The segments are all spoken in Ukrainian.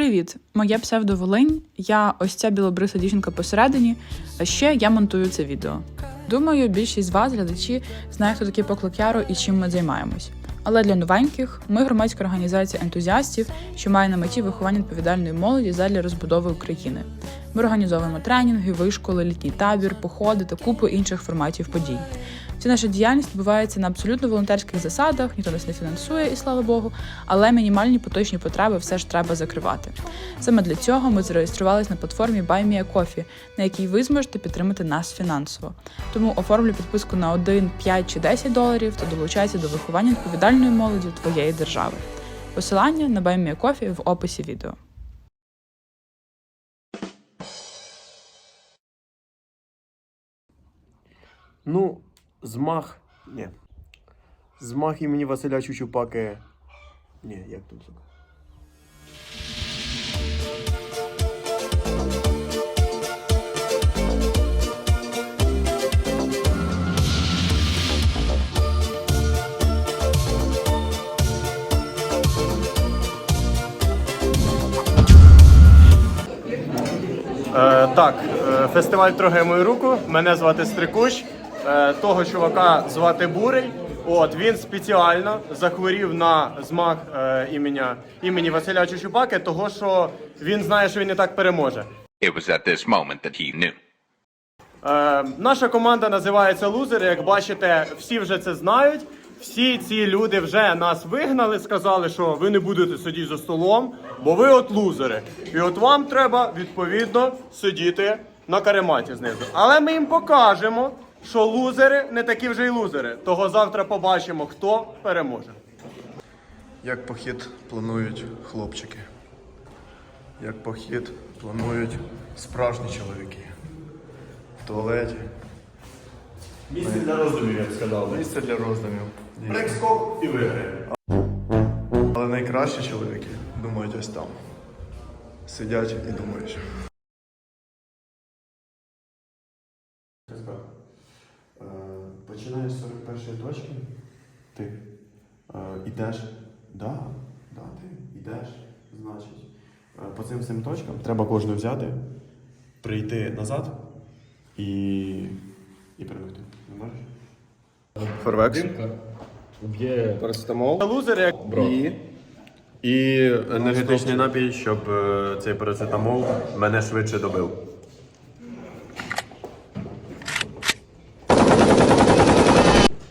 Привіт, моє псевдо Волинь. Я ось ця білобриса дівчинка посередині, а ще я монтую це відео. Думаю, більшість з вас, глядачі, знає, хто такий поклик Яру і чим ми займаємось. Але для новеньких ми громадська організація ентузіастів, що має на меті виховання відповідальної молоді задля розбудови України. Ми організовуємо тренінги, вишколи, літній табір, походи та купу інших форматів подій. Вся наша діяльність відбувається на абсолютно волонтерських засадах, ніхто нас не фінансує, і слава Богу, але мінімальні поточні потреби все ж треба закривати. Саме для цього ми зареєструвалися на платформі BuyMeACoffee, на якій ви зможете підтримати нас фінансово. Тому оформлю підписку на 1, 5 чи 10 доларів та долучайся до виховання відповідальної молоді твоєї держави. Посилання на BuyMeACoffee в описі відео. Ну, змах. Ні. Змах імені Василя Чучупаки. Ні, як тут сука. Е, так, е, фестиваль Троге мою руку. Мене звати Стрикущ. Е, того чувака звати Бурий. От він спеціально захворів на змах е, імені, імені Василя Чучупаки, того що він знає, що він не так переможе. It was at this moment that he knew. Е, наша команда називається Лузери. Як бачите, всі вже це знають. Всі ці люди вже нас вигнали, сказали, що ви не будете сидіти за столом, бо ви от лузери. І от вам треба відповідно сидіти на карематі знизу. Але ми їм покажемо, що лузери не такі вже й лузери. Того завтра побачимо, хто переможе. Як похід планують хлопчики? Як похід планують справжні чоловіки? В туалеті. Місце для роздумів, я б сказав. Місце для роздумів. дійсно. І виграє. Але найкращі чоловіки думають ось там. Сидять і думають. Починаєш з 41 точки, ти е, ідеш, да, да, ти йдеш, значить. е, По цим всім точкам треба кожну взяти, прийти назад і, і перемогти. Не можеш? Фервекс. Парацетамол. Лузер як І, і енергетичний напій, щоб е, цей парацетамол мене швидше добив.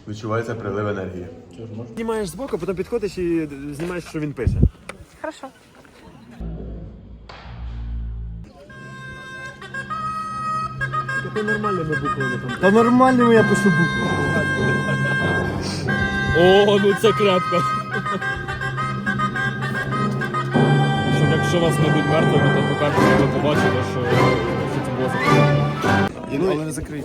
Відчувається прилив енергії. Знімаєш збоку, потім підходиш і знімаєш, що він пише. Хорошо. Букви. Та нормально я пишу букву. О, ну це крепко. Щоб якщо вас не будуть мертвими, то по карті ви побачите, що, що це було за І, але не закрий.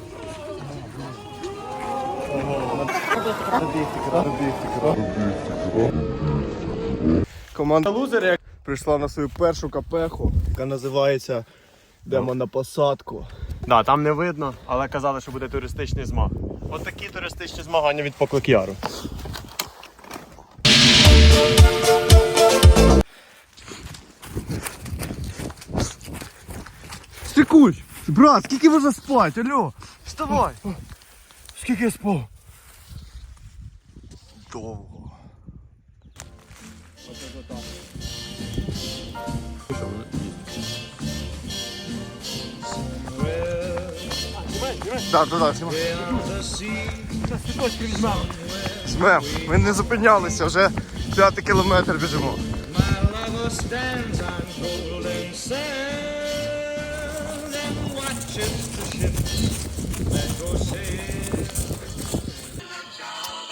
Команда Лузер як прийшла на свою першу капеху, яка називається Йдемо на посадку. Да, там не видно, але казали, що буде туристичний змаг. От такі туристичні змагання від Покликяру. Стикуч! Брат, скільки можна спати? Алло! Вставай! Скільки я спав? Довго. Так, так, так, знімай. Жмем, ми не зупинялися, вже п'ятий кілометр біжимо.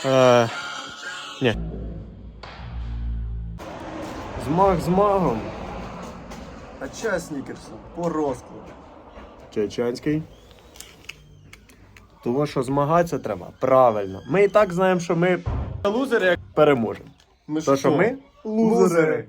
Е, ні. Змаг з магом. А чай снікерсу по розкладу. Чеченський. Тому що змагатися треба правильно. Ми і так знаємо, що ми лузери як переможемо. Ми То, що ми лузери.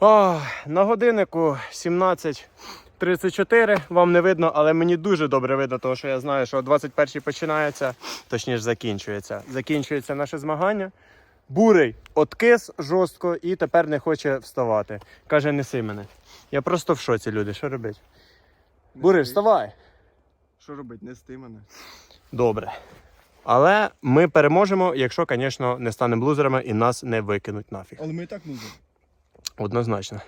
О, на годиннику 17.34. Вам не видно, але мені дуже добре видно, тому що я знаю, що о 21 починається, точніше закінчується. Закінчується наше змагання. Бурий откис жорстко і тепер не хоче вставати. Каже, неси мене. Я просто в шоці, люди. Що робити? Бурий, вставай. Що робити, нести мене? Добре. Але ми переможемо, якщо, звісно, не станемо лузерами і нас не викинуть нафіг. Але ми і так нужні. Однозначно.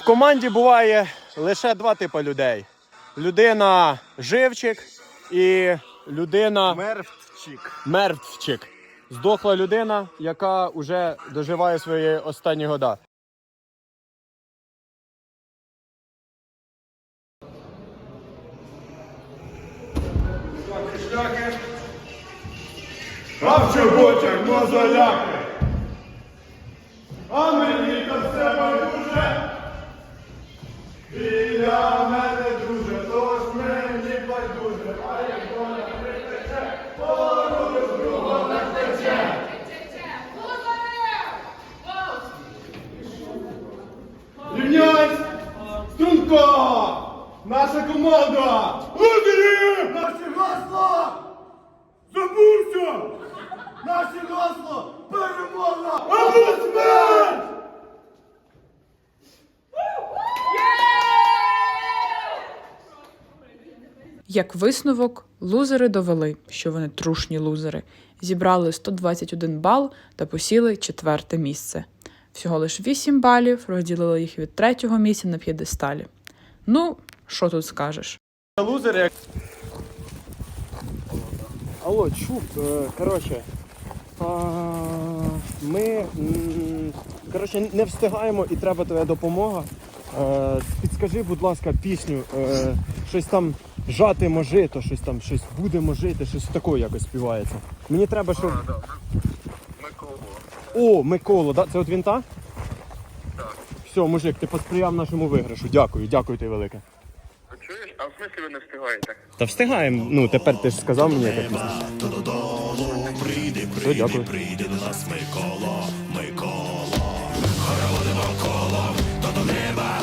В команді буває лише два типи людей: людина живчик і людина Мервчик. мертвчик. Здохла людина, яка вже доживає свої останні года. А в чоботях мозоляки! А мені та все байдуже! Біля мене друже, тож мені байдуже, а як вона притече, поруч другого не втече! Рівняйсь! Струнко! Наша команда! Лузері! Наше гасло! Забувся! Наше гасло! Перемога! Або смерть! Як висновок, лузери довели, що вони трушні лузери, зібрали 121 бал та посіли четверте місце. Всього лиш 8 балів розділили їх від третього місця на п'єдесталі. Ну, що тут скажеш? Лузери, як Алло, чуб, е, коротше. а, Ми коротше, не встигаємо і треба твоя допомога. Е, Підскажи, будь ласка, пісню. е, Щось там жатимо жито, щось там, щось будемо жити, щось таке якось співається. Мені треба, щоб. О, Миколо, да? це от він та? Так. Все, мужик, ти посприяв нашому виграшу. Дякую, дякую тобі велике якщо ви не встигаєте. Та встигаємо. Ну тепер ти ж сказав мені так. Прийди, прийди, прийди до нас, Микола, Микола. Хороводимо колом, то до неба.